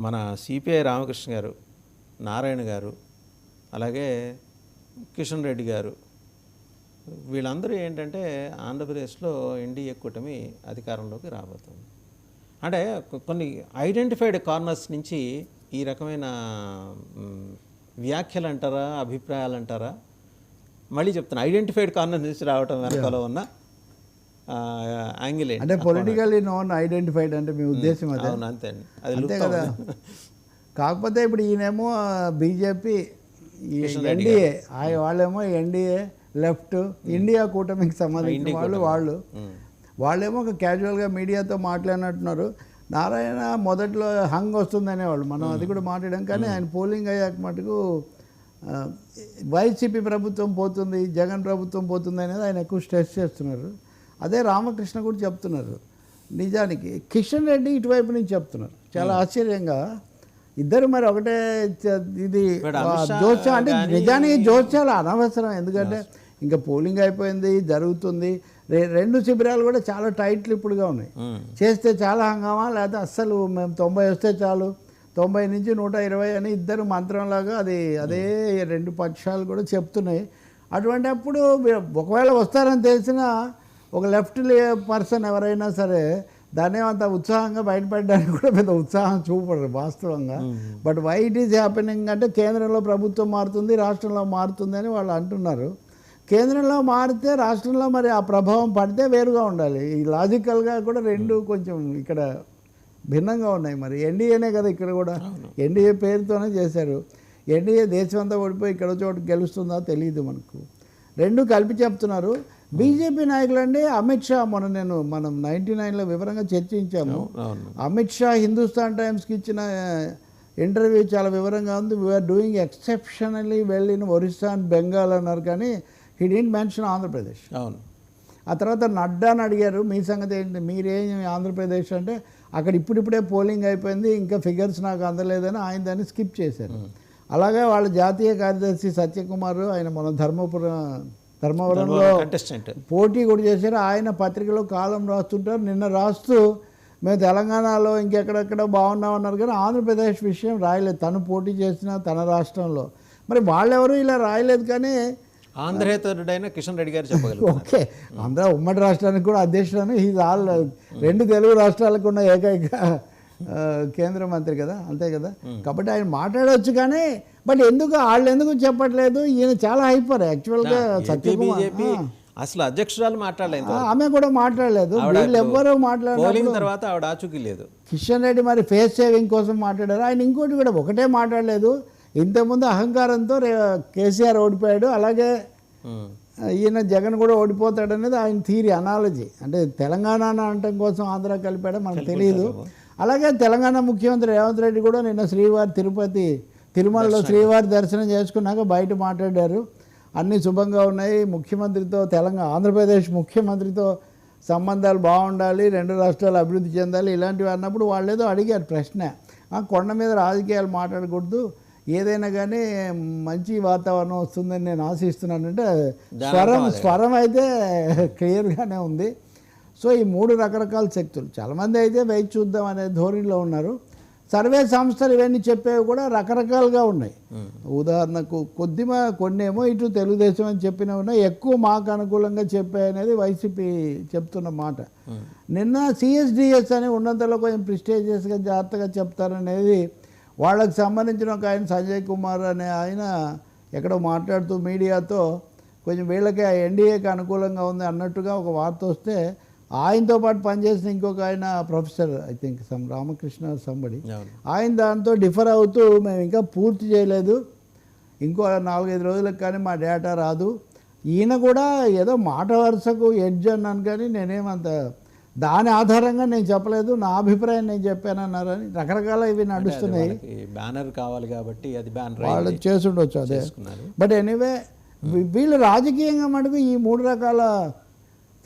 మన సిపిఐ రామకృష్ణ గారు నారాయణ గారు అలాగే కిషన్ రెడ్డి గారు వీళ్ళందరూ ఏంటంటే ఆంధ్రప్రదేశ్లో ఎన్డీఏ కూటమి అధికారంలోకి రాబోతుంది. అంటే కొన్ని ఐడెంటిఫైడ్ కార్నర్స్ నుంచి ఈ రకమైన వ్యాఖ్యలు అంటారా అభిప్రాయాలు అంటారా మళ్ళీ చెప్తాను ఐడెంటిఫైడ్ కార్నర్ నుంచి రావటం వెనకాల ఉన్న యాంగిల్? అంటే పొలిటికల్లీ నోన్ ఐడెంటిఫైడ్ అంటే మీ ఉద్దేశం అదే. అంతే అండి. అది కదా. కాకపోతే ఇప్పుడు ఈయనేమో బీజేపీ ఎన్డీఏ వాళ్ళేమో ఎన్డీఏ లెఫ్ట్ ఇండియా కూటమికి సంబంధించిన వాళ్ళు వాళ్ళు. వాళ్ళేమో ఒక క్యాజువల్గా మీడియాతో మాట్లాడినట్టున్నారు. నారాయణ మొదట్లో హంగ్ వస్తుంది అనేవాళ్ళు మనం అది కూడా మాట్లాడాం. కానీ ఆయన పోలింగ్ అయ్యాక మటుకు వైసీపీ ప్రభుత్వం పోతుంది జగన్ ప్రభుత్వం పోతుంది అనేది ఆయన ఎక్కువ స్ట్రెస్ చేస్తున్నారు. అదే రామకృష్ణ కూడా చెప్తున్నారు. నిజానికి కిషన్ రెడ్డి ఇటువైపు నుంచి చెప్తున్నారు. చాలా ఆశ్చర్యంగా ఇద్దరు మరి ఒకటే ఇది జోస్యం అంటే నిజానికి జోస్యాలు అనవసరం. ఎందుకంటే ఇంకా పోలింగ్ అయిపోయింది జరుగుతుంది. రెండు శిబిరాలు కూడా చాలా టైట్ ఇప్పుడుగా ఉన్నాయి. ఉమ్. చేస్తే చాలా హంగామా లేకపోతే అస్సలు మేము తొంభై వస్తే చాలు. తొంభై నుంచి నూట ఇరవై అని ఇద్దరు మంత్రంలాగా అది అదే రెండు పక్షాలు కూడా చెప్తున్నాయి. అటువంటి అప్పుడు ఒకవేళ వస్తారని తెలిసినా ఒక లెఫ్ట్ పర్సన్ ఎవరైనా సరే దాన్ని అంత ఉత్సాహంగా బయటపడడానికి కూడా పెద్ద ఉత్సాహం చూపడరు వాస్తవంగా. But why it is happening అంటే కేంద్రంలో ప్రభుత్వం మారుతుంది రాష్ట్రంలో మారుతుంది అని వాళ్ళు అంటున్నారు. కేంద్రంలో మారితే రాష్ట్రంలో మరి ఆ ప్రభావం పడితే వేరుగా ఉండాలి. ఈ లాజికల్గా కూడా రెండు కొంచెం ఇక్కడ భిన్నంగా ఉన్నాయి మరి. ఎన్డీఏనే కదా ఇక్కడ కూడా. ఎన్డీఏ పేరుతోనే చేశారు. ఎన్డీఏ దేశం అంతా ఓడిపోయి ఇక్కడ చోటు గెలుస్తుందో తెలియదు మనకు. రెండు కలిపి చెప్తున్నారు. బీజేపీ నాయకులండి అమిత్ షా మొన్న నేను మనం నైంటీ నైన్లో వివరంగా చర్చించాము. అమిత్ షా హిందుస్థాన్ టైమ్స్కి ఇచ్చిన ఇంటర్వ్యూ చాలా వివరంగా ఉంది. We're doing exceptionally well in Orissa and Bengal అన్నారు కానీ హీ డీంట్ మెన్షన్ ఆంధ్రప్రదేశ్ అవును. ఆ తర్వాత నడ్డాని అడిగారు మీ సంగతి ఏంటి? మీరేం ఆంధ్రప్రదేశ్ అంటే అక్కడ ఇప్పుడిప్పుడే పోలింగ్ అయిపోయింది ఇంకా ఫిగర్స్ నాకు అందలేదని ఆయన దాన్ని స్కిప్ చేశారు. అలాగే వాళ్ళ జాతీయ కార్యదర్శి సత్యకుమార్ ఆయన మన ధర్మపురం ధర్మవరంలో కంటెస్టెంట్ పోటీ కూడా చేశారు. ఆయన పత్రికలో కాలం రాస్తుంటారు. నిన్న రాస్తూ మేము తెలంగాణలో ఇంకెక్కడెక్కడ బాగున్నాం అన్నారు కానీ ఆంధ్రప్రదేశ్ విషయం రాయలేదు. తను పోటీ చేసిన తన రాష్ట్రంలో. మరి వాళ్ళెవరు ఇలా రాయలేదు కానీ ఆంధ్రేతరుడైన కిషన్ రెడ్డి గారు చెప్పగలరు ఓకే. ఆంధ్ర ఉమ్మడి రాష్ట్రానికి కూడా అధ్యక్షుడని ఈజ్ ఆల్ రెండు తెలుగు రాష్ట్రాలకు ఉన్న ఏకైక కేంద్ర మంత్రి కదా అంతే కదా. కాబట్టి ఆయన మాట్లాడవచ్చు కానీ బట్ ఎందుకు వాళ్ళు ఎందుకు చెప్పట్లేదు? ఈయన చాలా హైపర్ యాక్చువల్గా బీజేపీ అసలు అధ్యక్షురాలు మాట్లాడలేదు ఆమె కూడా మాట్లాడలేదు. వీళ్ళు ఎవ్వరూ మాట్లాడలేదు తర్వాత ఆవిడ ఆచూకీ లేదు కిషన్ రెడ్డి మరి ఫేస్ సేవింగ్ కోసం మాట్లాడారు. ఆయన ఇంకోటి కూడా ఒకటే మాట్లాడలేదు. ఇంతకుముందు అహంకారంతో కేసీఆర్ ఓడిపోయాడు. అలాగే. ఈయన జగన్ కూడా ఓడిపోతాడు అనేది ఆయన థీరీ అనాలజీ. అంటే తెలంగాణ అనటం కోసం ఆంధ్ర కలిపాడో మనకు తెలియదు అలాగే తెలంగాణ ముఖ్యమంత్రి రేవంత్ రెడ్డి కూడా నిన్న శ్రీవారి తిరుపతి తిరుమలలో శ్రీవారి దర్శనం చేసుకున్నాక బయట మాట్లాడారు. అన్నీ శుభంగా ఉన్నాయి. ముఖ్యమంత్రితో తెలంగాణ ఆంధ్రప్రదేశ్ ముఖ్యమంత్రితో సంబంధాలు బాగుండాలి. రెండు రాష్ట్రాలు అభివృద్ధి చెందాలి. ఇలాంటివి అన్నప్పుడు వాళ్ళు ఏదో అడిగారు ప్రశ్న. "ఆ, కొండ మీద రాజకీయాలు మాట్లాడకూడదు. ఏదైనా కానీ మంచి వాతావరణం వస్తుందని నేను ఆశిస్తున్నానంటే స్వరం స్వరం అయితే క్లియర్గానే ఉంది. సో ఈ మూడు రకరకాల శక్తులు. చాలామంది అయితే వేచి చూద్దాం అనే ధోరణిలో ఉన్నారు. సర్వే సంస్థలు ఇవన్నీ చెప్పేవి కూడా రకరకాలుగా ఉన్నాయి. ఉదాహరణకు కొద్దిమ కొన్నేమో ఇటు తెలుగుదేశం అని చెప్పినవి ఉన్నాయి ఎక్కువ మాకు అనుకూలంగా చెప్పాయి అనేది వైసీపీ చెప్తున్న మాట. నిన్న సిఎస్డిఎస్ అని ఉన్నంతలో కొంచెం ప్రిస్టేజియస్గా జాగ్రత్తగా చెప్తారనేది వాళ్ళకి సంబంధించిన ఒక ఆయన సంజయ్ కుమార్ అనే ఆయన ఎక్కడో మాట్లాడుతూ మీడియాతో కొంచెం వీళ్ళకి ఆ ఎన్డీఏకి అనుకూలంగా ఉంది అన్నట్టుగా ఒక వార్త వస్తే ఆయనతో పాటు పనిచేసిన ఇంకొక ఆయన professor I think some Ramakrishna somebody ఆయన దాంతో డిఫర్ అవుతూ మేము ఇంకా పూర్తి చేయలేదు. ఇంకో నాలుగైదు రోజులకు కానీ మా డేటా రాదు. ఈయన కూడా ఏదో మాట వరుసకు ఎడ్జ్ అన్నాను కానీ నేనేమంత దాని ఆధారంగా నేను చెప్పలేదు. నా అభిప్రాయం నేను చెప్పానన్నారని రకరకాల ఇవి నడుస్తున్నాయి. బ్యానర్ కావాలి కాబట్టి అది బ్యానర్ వాళ్ళు చేసుండొచ్చు అదే. బట్ ఎనీవే వీళ్ళు రాజకీయంగా మటుకు ఈ మూడు రకాల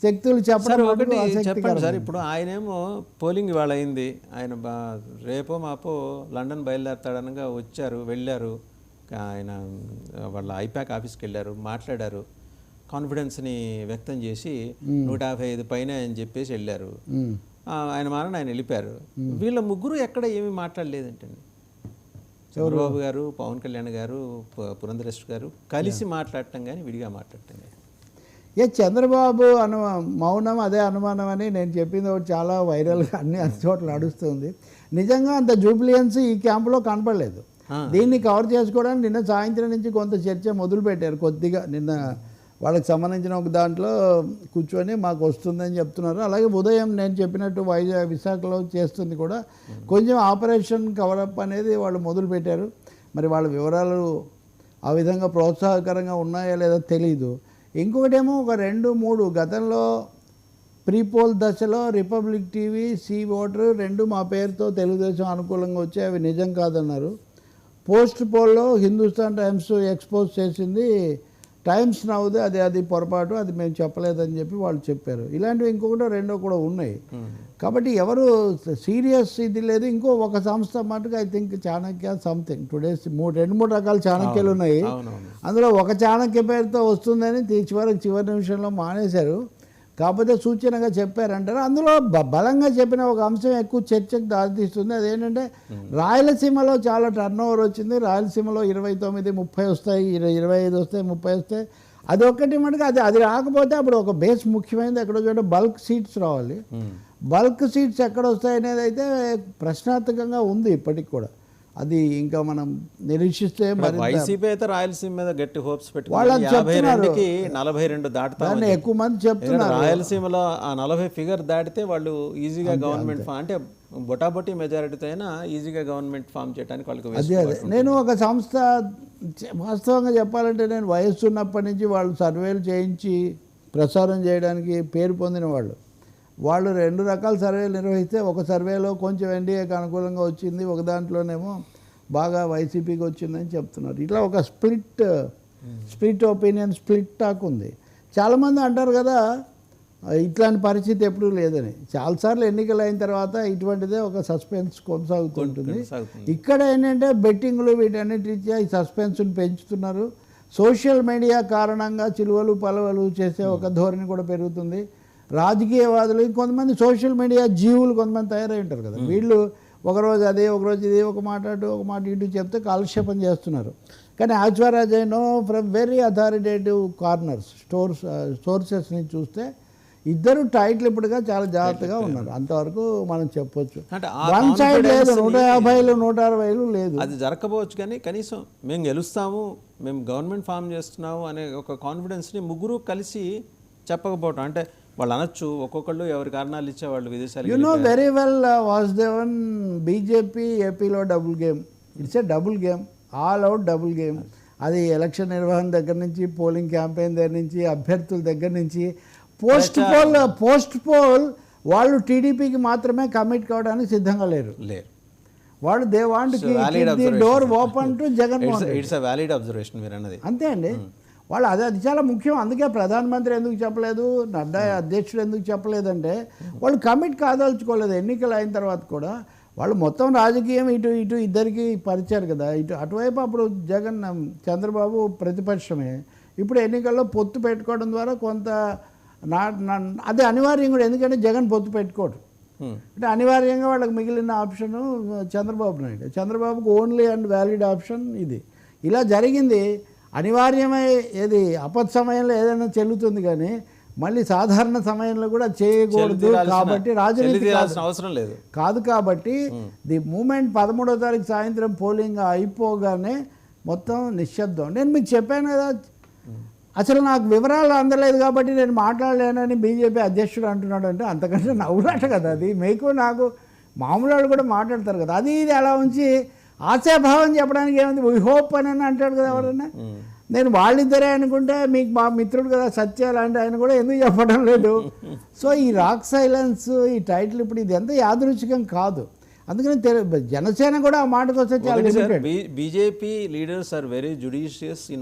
శక్తులు చెప్పడం ఒకటి చెప్పండి సార్ ఇప్పుడు ఆయనేమో పోలింగ్ ఇవాళ అయింది ఆయన బా రేపో మాపో లండన్ బయలుదేరతాడనగా వచ్చారు వెళ్ళారు. ఆయన వాళ్ళ ఐపాక్ ఆఫీస్కి వెళ్ళారు మాట్లాడారు. కాన్ఫిడెన్స్ని వ్యక్తం చేసి నూట యాభై ఐదు పైన అని చెప్పేసి వెళ్ళారు. ఆయన మారని ఆయన వెళ్ళిపోయారు. వీళ్ళ ముగ్గురు ఎక్కడ ఏమీ మాట్లాడలేదంటండి. చంద్రబాబు గారు పవన్ కళ్యాణ్ గారు పురంధరేశ్వర్ గారు కలిసి మాట్లాడటం కానీ విడిగా మాట్లాడటం కానీ ఏ చంద్రబాబు అను మౌనం అదే అనుమానం అని నేను చెప్పింది ఒకటి చాలా వైరల్గా అన్ని అన్ని చోట్ల నడుస్తుంది. నిజంగా అంత జూబ్లియన్స్ ఈ క్యాంపులో కనపడలేదు. దీన్ని కవర్ చేసుకోవడానికి నిన్న సాయంత్రం నుంచి కొంత చర్చ మొదలు పెట్టారు కొద్దిగా నిన్న వాళ్ళకి సంబంధించిన ఒక దాంట్లో కూర్చొని మాకు వస్తుందని చెప్తున్నారు. అలాగే ఉదయం నేను చెప్పినట్టు వైజాగ్ విశాఖలో చేస్తుంది కూడా కొంచెం ఆపరేషన్ కవరప్ అనేది వాళ్ళు మొదలు పెట్టారు మరి వాళ్ళ వివరాలు ఆ విధంగా ప్రోత్సాహకరంగా ఉన్నాయా లేదో తెలీదు. ఇంకొకటేమో ఒక రెండు మూడు గతంలో ప్రీపోల్ దశలో రిపబ్లిక్ టీవీ సీ ఓటర్ రెండు మా పేరుతో తెలుగుదేశం అనుకూలంగా వచ్చాయి అవి నిజం కాదన్నారు. పోస్ట్ పోల్లో హిందుస్థాన్ టైమ్స్ ఎక్స్పోజ్ చేసింది టైమ్స్ నవ్వుది అది అది పొరపాటు అది మేము చెప్పలేదని చెప్పి వాళ్ళు చెప్పారు. ఇలాంటివి ఇంకొకటో రెండో కూడా ఉన్నాయి. కాబట్టి ఎవరు సీరియస్ ఇది లేదు ఇంకో ఒక సంస్థ మటుకు I think Chanakya something today's మూడు రెండు మూడు రకాల చాణక్యలు ఉన్నాయి. అందులో ఒక చాణక్య పేరుతో వస్తుందని చివరికి చివరి నిమిషంలో మానేశారు. కాకపోతే సూచనగా చెప్పారంటారు. అందులో బలంగా చెప్పిన ఒక అంశం ఎక్కువ చర్చకు దారితీస్తుంది. అదేంటంటే రాయలసీమలో చాలా టర్న్ ఓవర్ వచ్చింది. రాయలసీమలో ఇరవై తొమ్మిది ముప్పై వస్తాయి ఇరవై ఇరవై ఐదు వస్తాయి ముప్పై వస్తాయి. అది ఒక్కటి మటుకు అది అది రాకపోతే అప్పుడు ఒక బేస్ ముఖ్యమైనది ఎక్కడో చోట బల్క్ సీట్స్ రావాలి. బల్క్ సీట్స్ ఎక్కడ వస్తాయి అనేది అయితే ప్రశ్నార్థకంగా ఉంది ఇప్పటికి కూడా. అది ఇంకా మనం నిరీక్షిస్తే వైసీపీ అయితే రాయలసీమ మీద గట్టి హోప్స్ పెట్టుకున్నారు నలభై రెండు దాన్ని ఎక్కువ మంది చెప్తున్నారు. రాయలసీమలో ఆ నలభై ఫిగర్ దాటితే వాళ్ళు ఈజీగా గవర్నమెంట్ ఫామ్ అంటే బొటాబొటీ మెజారిటీతో అయినా ఈజీగా గవర్నమెంట్ ఫామ్ చేయడానికి వాళ్ళకి అదే అదే. నేను ఒక సంస్థ వాస్తవంగా చెప్పాలంటే నేను వయస్సు ఉన్నప్పటి నుంచి వాళ్ళు సర్వేలు చేయించి ప్రసారం చేయడానికి పేరు పొందిన వాళ్ళు. వాళ్ళు రెండు రకాల సర్వేలు నిర్వహిస్తే ఒక సర్వేలో కొంచెం ఎన్డీఏకి అనుకూలంగా వచ్చింది ఒక దాంట్లోనేమో బాగా వైసీపీకి వచ్చిందని చెప్తున్నారు. ఇట్లా ఒక split split opinion split talk ఉంది. చాలామంది అంటారు కదా ఇట్లాంటి పరిస్థితి ఎప్పుడూ లేదని. చాలాసార్లు ఎన్నికలు అయిన తర్వాత ఇటువంటిదే ఒక సస్పెన్స్ కొనసాగుతుంటుంది. ఇక్కడ ఏంటంటే బెట్టింగ్లు వీటన్నిటి రీత్యా ఈ సస్పెన్స్ని పెంచుతున్నారు. సోషల్ మీడియా కారణంగా చిలువలు పలవలు చేసే ఒక ధోరణి కూడా పెరుగుతుంది. రాజకీయవాదులు కొంతమంది సోషల్ మీడియా జీవులు కొంతమంది తయారై ఉంటారు కదా వీళ్ళు ఒకరోజు అదే ఒకరోజు ఇది ఒక మాట అటు ఒక మాట ఇటు చెప్తే కాలక్షేపం చేస్తున్నారు. కానీ as far as I know from very authoritative corners stores sources నుంచి చూస్తే ఇద్దరు టైట్లు ఇప్పుడుగా చాలా జాగ్రత్తగా ఉన్నారు. అంతవరకు మనం చెప్పొచ్చు. వన్ సైడ్ లేదు నూట యాభైలు నూట అరవైలు లేదు. అది జరగకపోవచ్చు కానీ కనీసం మేము గెలుస్తాము మేము గవర్నమెంట్ ఫామ్ చేస్తున్నాము అనే ఒక కాన్ఫిడెన్స్ని ముగ్గురు కలిసి చెప్పకపోవటం. అంటే వాళ్ళు అనొచ్చు. ఒక్కొక్కళ్ళు ఎవరి కారణాలు ఇచ్చే వాళ్ళు విదేశాలు you know very well Vasudevan BJP ఏపీలో double game it's a double game all out double game అది ఎలక్షన్ నిర్వహణ దగ్గర నుంచి పోలింగ్ క్యాంపెయిన్ దగ్గర నుంచి అభ్యర్థుల దగ్గర నుంచి పోస్ట్ పోల్ పోస్ట్ పోల్ వాళ్ళు టీడీపీకి మాత్రమే కమిట్ కావడానికి సిద్ధంగా లేరు. లేరు. వాళ్ళు they want door open to Jaganmohan Reddy. It's a valid observation మీరు అన్నది. అంతే అండి. వాళ్ళు అది అది చాలా ముఖ్యం. అందుకే ప్రధానమంత్రి ఎందుకు చెప్పలేదు నడ్డా అధ్యక్షుడు ఎందుకు చెప్పలేదంటే వాళ్ళు కమిట్ కాదలుచుకోలేదు. ఎన్నికలు అయిన తర్వాత కూడా వాళ్ళు మొత్తం రాజకీయం ఇటు ఇటు ఇద్దరికి పరిచారు కదా. ఇటు అటువైపు అప్పుడు జగన్ చంద్రబాబు ప్రతిపక్షమే. ఇప్పుడు ఎన్నికల్లో పొత్తు పెట్టుకోవడం ద్వారా కొంత నా అది అనివార్యం కూడా. ఎందుకంటే జగన్ పొత్తు పెట్టుకోడు. అంటే అనివార్యంగా వాళ్ళకి మిగిలిన ఆప్షన్ చంద్రబాబు నాయుడు చంద్రబాబుకు ఓన్లీ అండ్ వ్యాలిడ్ ఆప్షన్ ఇది. ఇలా జరిగింది. అనివార్యమై ఏది అపత్ సమయంలో ఏదైనా చెల్లుతుంది కానీ మళ్ళీ సాధారణ సమయంలో కూడా చేయకూడదు కాబట్టి రాజనీతి అవసరం లేదు. కాదు కాబట్టి ది మూమెంట్ పదమూడో తారీఖు సాయంత్రం పోలింగ్ అయిపోగానే మొత్తం నిశ్శబ్దం. నేను మీకు చెప్పాను కదా అసలు నాకు వివరాలు అందలేదు కాబట్టి నేను మాట్లాడలేనని బీజేపీ అధ్యక్షుడు అంటున్నాడు అంటే అంతకంటే నవ్వులాట కదా అది. మీకు నాకు మామూలు వాళ్ళు కూడా మాట్లాడతారు కదా. అది ఇది అలా ఉంచి ఆశాభావం చెప్పడానికి ఏముంది? వీ హోప్ అని అని అంటాడు కదా ఎవరన్నా? నేను వాళ్ళిద్దరే అనుకుంటే మీకు మా మిత్రుడు కదా సత్య లాంటి ఆయన కూడా ఎందుకు చెప్పడం లేదు? సో ఈ రాక్ సైలెన్స్ ఈ టైటిల్ ఇప్పుడు ఇది ఎంత యాదృచ్ఛికం కాదు. అందుకని జనసేన కూడా ఆ మాటకు వస్తే చాలా BJP leaders are very judicious in